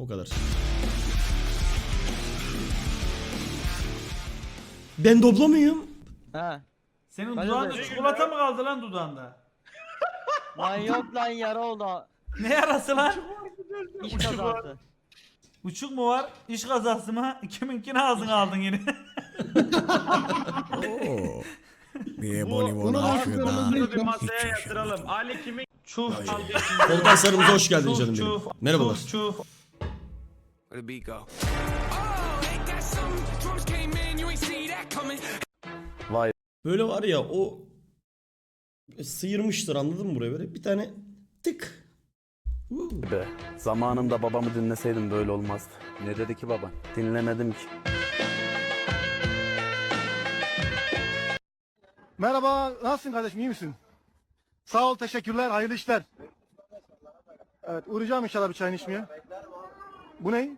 O kadar. Ben doblo muyum? Ha. Senin Ben dudağında de- çikolata mı kaldı lan dudağında? Lan yok lan yara oldu. Ne yarası lan? İş kazası. Uçuk mu var? İş kazası mı? Kiminkini ağzına aldın yine. Oo. Bir Bu- boni bunu şurada. bir Hiç masaya şaşırmadım. yatıralım. Ali kimin Çuf. Volkan sarımıza hoş geldin canım benim. Merhabalar. Çuf çuf. Where the beat go? Böyle var ya o sıyırmıştır anladın mı buraya böyle bir tane tık. Woo. Be. Zamanında babamı dinleseydim böyle olmazdı. Ne dedi ki baba? Dinlemedim ki. Merhaba, nasılsın kardeşim, iyi misin? Sağ ol, teşekkürler, hayırlı işler. Evet, uğrayacağım inşallah bir çayını içmeye. Bu ne?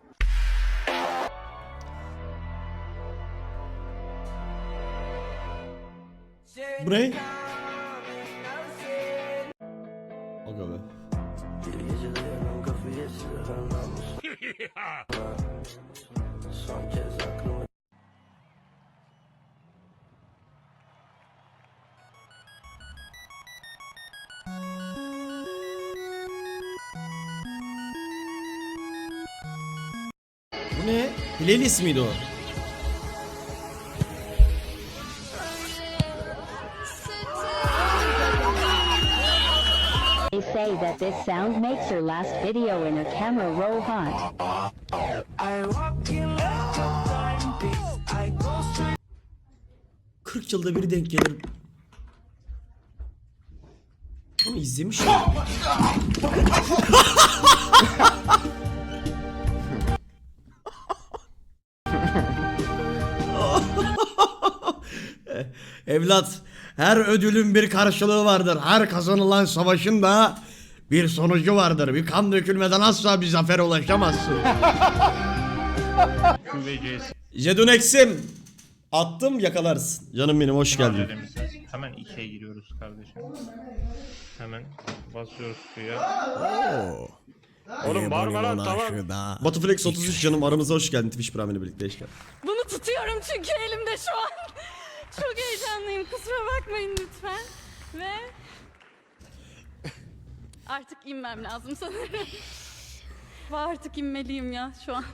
Bu ne? Aga be. Bu ne? Playlist miydi o? They say that this sound makes her last video in her camera roll hot. Cık, 40 yılda bir denk gelir. Ama izlemiş Evlat, her ödülün bir karşılığı vardır. Her kazanılan savaşın da bir sonucu vardır. Bir kan dökülmeden asla bir zafere ulaşamazsın. Jedunex'im. Attım yakalarsın. Canım benim hoş geldin. Hemen 2'ye giriyoruz kardeşim. Hemen basıyoruz suya. Oğlum bağırma lan tamam. Batuflex 33 canım aramıza hoş geldin Twitch Prime ile birlikte hoş geldin. Bunu tutuyorum çünkü elimde şu an. Çok heyecanlıyım. Kusura bakmayın lütfen. Ve artık inmem lazım sanırım. Ve artık inmeliyim ya şu an.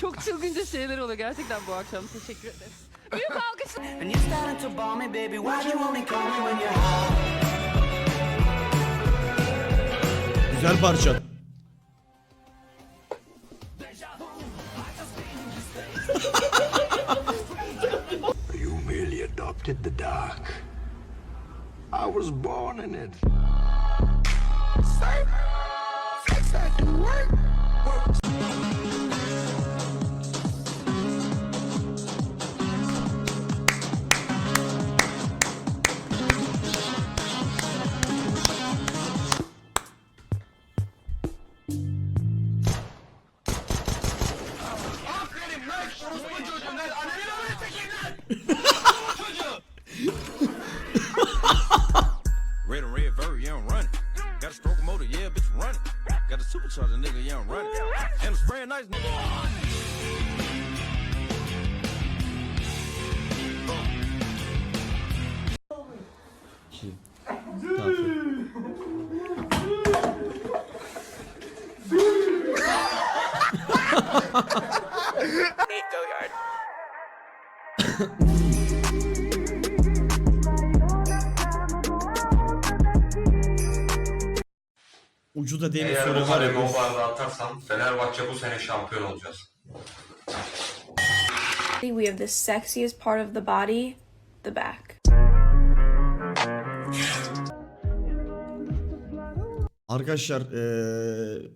Çok çılgınca şeyler oluyor gerçekten bu akşam. Teşekkür ederiz. Büyük alkışlar. And you starting to bomb me, baby. Why'd you only call me when you're high? Güzel parça. Was born in it. Red Ucu da değil mi Eğer soru bu var ya. kalemi o barda atarsam Fenerbahçe bu sene şampiyon olacağız. We have the sexiest part of the body, the back. Arkadaşlar eee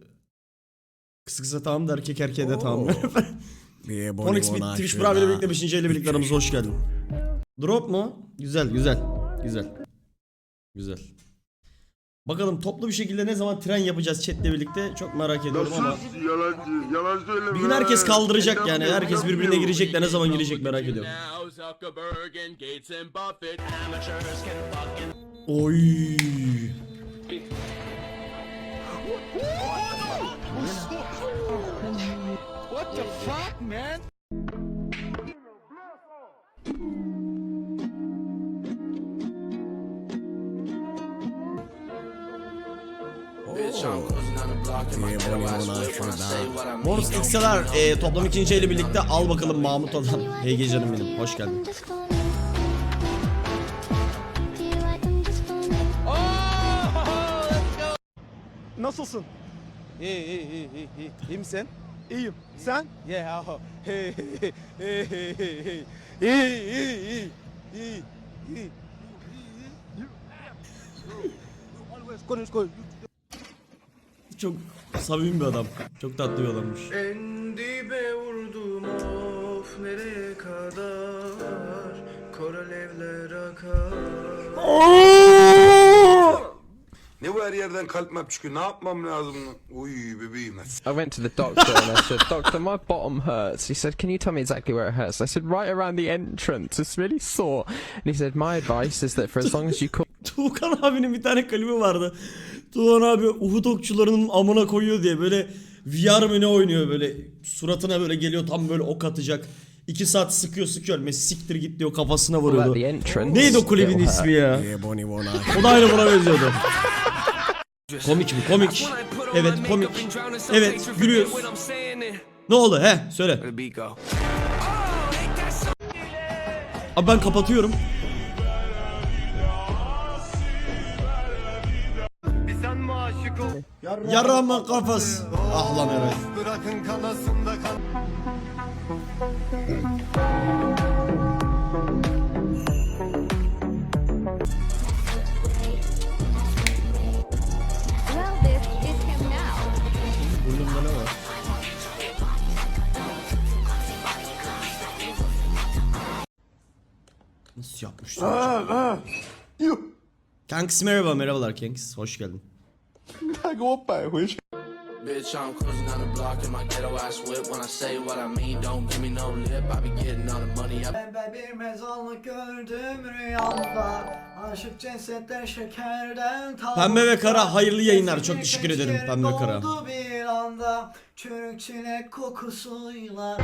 kısa kısa tamam da erkek erkeğe de tamam. Ponix Beat Twitch Prime ile birlikte 5. ile birlikte aramıza hoş geldin. Drop mu? Güzel güzel. Güzel. Güzel. Bakalım toplu bir şekilde ne zaman tren yapacağız chatle birlikte çok merak ediyorum ama Yalancı, yalan söyleme. bir gün herkes kaldıracak yani herkes birbirine girecek de ne zaman girecek merak ediyorum. Oy. The fuck man? Bonus XLR e, toplam ikinci eli birlikte al bakalım Mahmut adam. Hey gecenim benim. Hoş geldin. Nasılsın? İyi iyi iyi iyi iyi. İyi misin? İyiyim. Sen? Yeah. Hey hey hey hey hey hey. İyi iyi iyi. İyi iyi. Çok samimi bir adam. Çok tatlı bir adammış. En dibe vurdum of nereye kadar Kor akar her yerden kalp map çıkıyor? Ne yapmam lazım? Uy bebeğim. I went to the doctor and I said, Doctor, my bottom hurts. He said, Can you tell me exactly where it hurts? I said, Right around the entrance. It's really sore. And he said, My advice is that for as long as you call Tuğkan abinin bir tane klibi vardı. Tuğkan abi Uhud okçularının amına koyuyor diye böyle VR mı ne oynuyor böyle suratına böyle geliyor tam böyle ok atacak. 2 saat sıkıyor sıkıyor. Messi siktir git diyor kafasına vuruyordu. Neydi o kulübün ismi ya? O da aynı buna benziyordu. Komik mi? Komik. Evet komik. Evet gülüyoruz. Ne oldu he söyle. Abi ben kapatıyorum. Yarama kafası. Ah lan evet. Bırakın kanasın da kan. Kanks merhaba merhabalar Kanks hoş geldin. Bitch, I'm cruising down the block in my ghetto ass whip. When I say what I mean, don't give me no lip. I be getting all the money. I bir mezarlık gördüm rüyamda. Aşık cesetler şekerden Pembe ve Kara hayırlı yayınlar çok teşekkür ederim Pembe ve Kara. Doldu bir anda çürük çilek kokusuyla.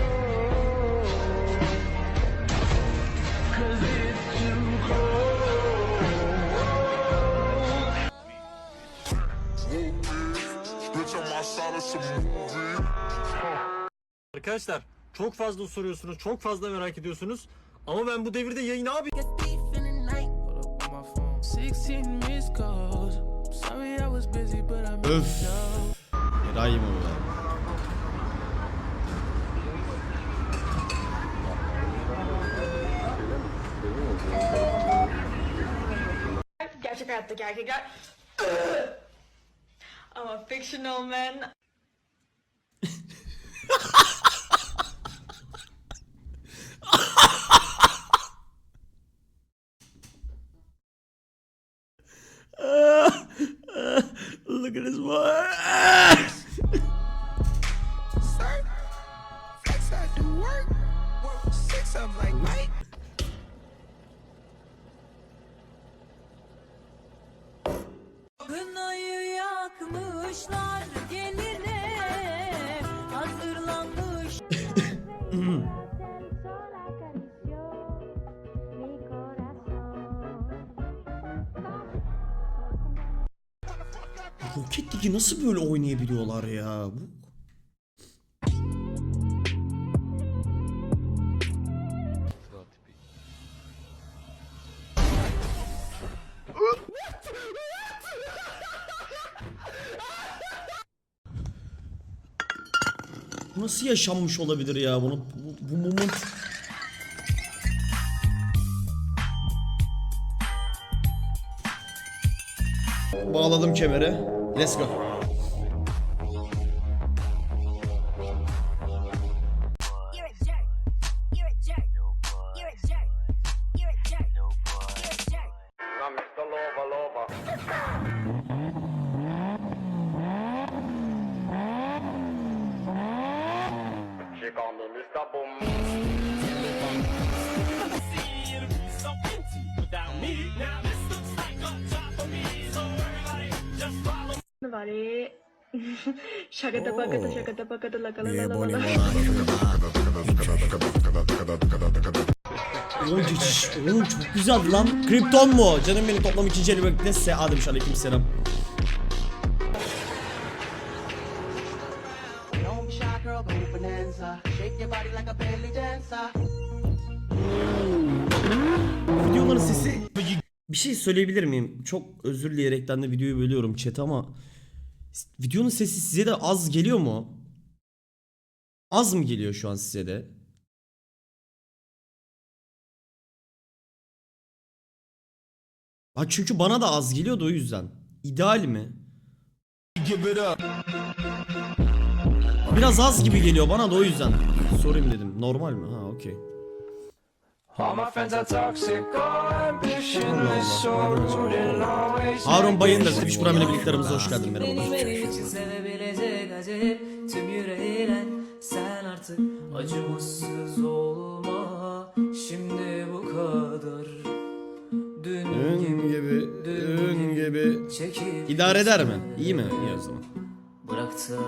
Arkadaşlar çok fazla soruyorsunuz, çok fazla merak ediyorsunuz. Ama ben bu devirde yayın abi Öf. Erayım o ya. Gerçek hayattaki erkekler. fictional men. look at his one. Flex I do work. Work six of like Good night, yakmışlar geline hazırlanmış. Rocket League'i nasıl böyle oynayabiliyorlar ya? Bu... Nasıl yaşanmış olabilir ya bunu bu, bu moment Bağladım kemere. Let's go. Şakada pakada şakada pakada la la Yeah, la Bonnie la Mon la. Oğlum geçiş. Oğlum çok güzeldi lan. Krypton mu? Canım benim toplam ikinci Videoların sesi... Bir şey söyleyebilir miyim? Çok özür dileyerekten de videoyu bölüyorum chat ama... Videonun sesi size de az geliyor mu? Az mı geliyor şu an size de? Ha çünkü bana da az geliyordu o yüzden. İdeal mi? Biraz az gibi geliyor bana da o yüzden. Sorayım dedim. Normal mi? Ha okey. Harun Bayındır Twitch Prime ile birlikte aramıza hoş geldin. Merhaba. sevebilecek acep tüm yüreğiyle sen artık acımasız olma şimdi bu kadar dün, Dün gibi, dün gibi. çekip İdare eder mi? İyi mi? İyi o zaman. bırak da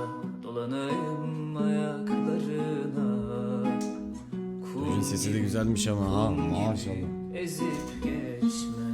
dolanayım ayaklarına sesi de güzelmiş ama ha maşallah. ezip geçme